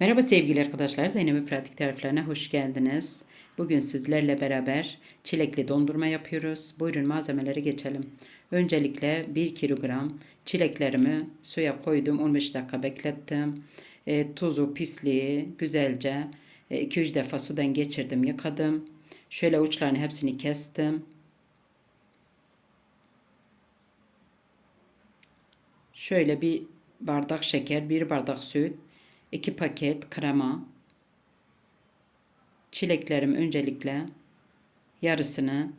Merhaba sevgili arkadaşlar, Zeynep'in pratik tariflerine hoş geldiniz. Bugün sizlerle beraber çilekli dondurma yapıyoruz. Buyurun malzemelere geçelim. Öncelikle 1 kilogram çileklerimi suya koydum, 15 dakika beklettim. E, tuzu, pisliği güzelce 2-3 defa sudan geçirdim, yıkadım. Şöyle uçlarını hepsini kestim. Şöyle bir bardak şeker, bir bardak süt, 2 paket krema. Çileklerim öncelikle yarısını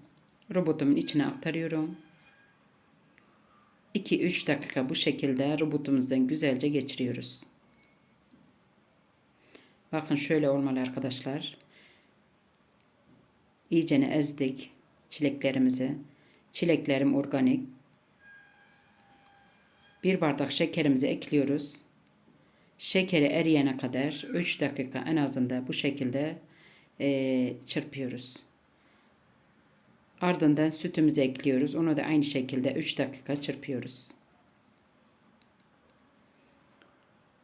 robotumun içine aktarıyorum. 2-3 dakika bu şekilde robotumuzdan güzelce geçiriyoruz. Bakın şöyle olmalı arkadaşlar. İyicene ezdik çileklerimizi. Çileklerim organik. Bir bardak şekerimizi ekliyoruz. Şekeri eriyene kadar 3 dakika en azında bu şekilde e, çırpıyoruz. Ardından sütümüzü ekliyoruz. Onu da aynı şekilde 3 dakika çırpıyoruz.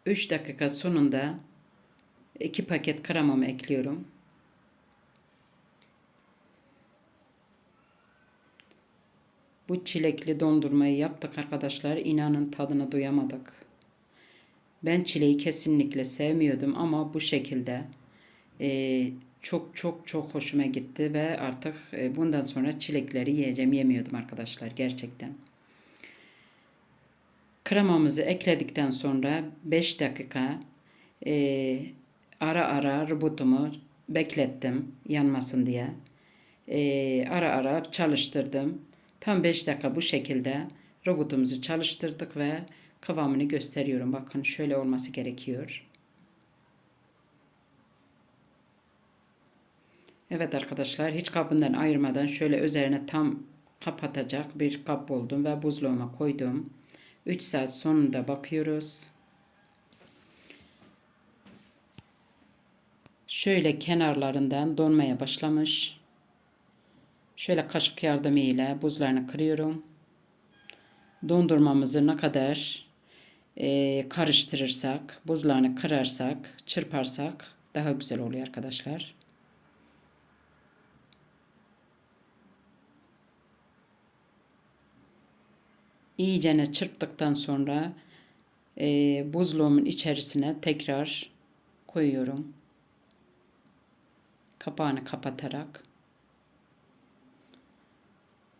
3 dakika sonunda 2 paket kremamı ekliyorum. Bu çilekli dondurmayı yaptık arkadaşlar. İnanın tadına doyamadık. Ben çileği kesinlikle sevmiyordum ama bu şekilde e, çok çok çok hoşuma gitti ve artık e, bundan sonra çilekleri yiyeceğim yemiyordum arkadaşlar gerçekten. Kremamızı ekledikten sonra 5 dakika e, ara ara robotumu beklettim yanmasın diye. E, ara ara çalıştırdım. Tam 5 dakika bu şekilde robotumuzu çalıştırdık ve kıvamını gösteriyorum. Bakın şöyle olması gerekiyor. Evet arkadaşlar hiç kabından ayırmadan şöyle üzerine tam kapatacak bir kap buldum ve buzluğuma koydum. 3 saat sonunda bakıyoruz. Şöyle kenarlarından donmaya başlamış. Şöyle kaşık yardımıyla buzlarını kırıyorum. Dondurmamızı ne kadar e, karıştırırsak, buzlarını kırarsak, çırparsak daha güzel oluyor arkadaşlar. İyicene çırptıktan sonra e, buzluğumun içerisine tekrar koyuyorum. Kapağını kapatarak.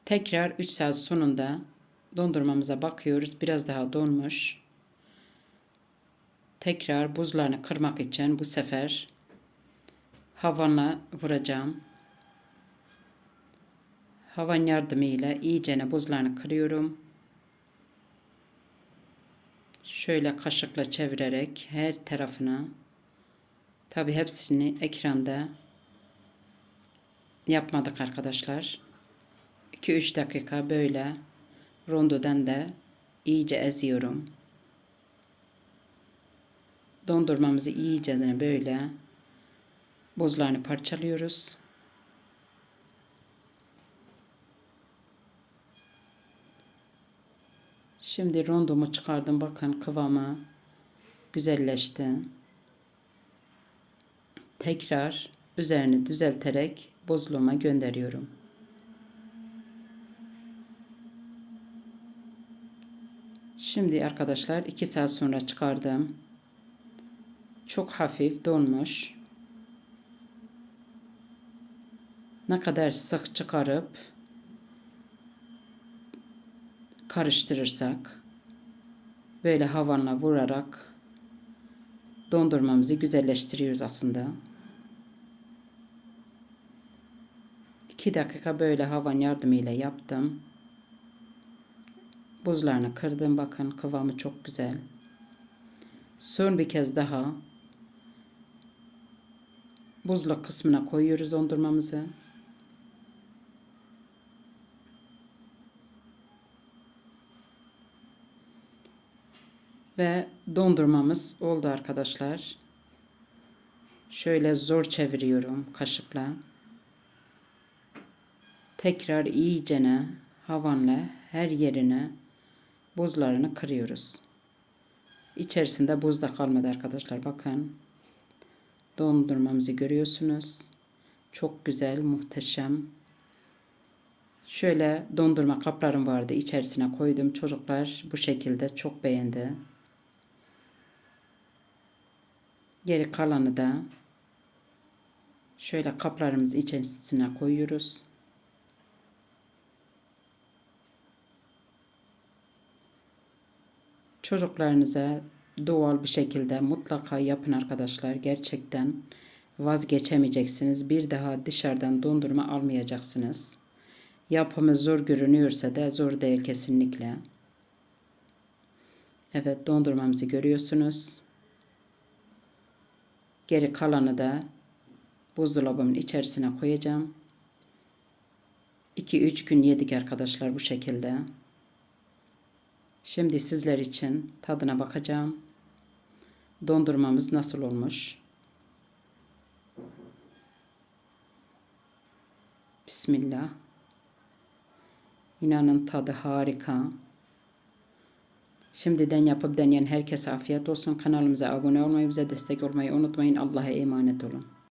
Tekrar 3 saat sonunda dondurmamıza bakıyoruz. Biraz daha donmuş. Tekrar buzlarını kırmak için bu sefer havanla vuracağım. Havan yardımıyla iyicene buzlarını kırıyorum. Şöyle kaşıkla çevirerek her tarafına tabi hepsini ekranda yapmadık arkadaşlar. 2-3 dakika böyle rondodan da iyice eziyorum. Dondurmamızı iyice böyle buzlarını parçalıyoruz. Şimdi rondomu çıkardım. Bakın kıvamı güzelleşti. Tekrar üzerini düzelterek buzluğuma gönderiyorum. Şimdi arkadaşlar 2 saat sonra çıkardım. Çok hafif donmuş. Ne kadar sık çıkarıp karıştırırsak böyle havanla vurarak dondurmamızı güzelleştiriyoruz aslında. 2 dakika böyle havan yardımıyla yaptım. Buzlarını kırdım. Bakın kıvamı çok güzel. Son bir kez daha buzluk kısmına koyuyoruz dondurmamızı. Ve dondurmamız oldu arkadaşlar. Şöyle zor çeviriyorum kaşıkla. Tekrar iyicene havanla her yerine buzlarını kırıyoruz. İçerisinde buz da kalmadı arkadaşlar bakın. Dondurmamızı görüyorsunuz. Çok güzel, muhteşem. Şöyle dondurma kaplarım vardı. içerisine koydum. Çocuklar bu şekilde çok beğendi. Geri kalanı da şöyle kaplarımız içerisine koyuyoruz. Çocuklarınıza doğal bir şekilde mutlaka yapın arkadaşlar. Gerçekten vazgeçemeyeceksiniz. Bir daha dışarıdan dondurma almayacaksınız. Yapımı zor görünüyorsa da zor değil kesinlikle. Evet dondurmamızı görüyorsunuz. Geri kalanı da buzdolabımın içerisine koyacağım. 2-3 gün yedik arkadaşlar bu şekilde. Şimdi sizler için tadına bakacağım. Dondurmamız nasıl olmuş? Bismillah. İnanın tadı harika. Şimdiden yapıp deneyen herkese afiyet olsun. Kanalımıza abone olmayı, bize destek olmayı unutmayın. Allah'a emanet olun.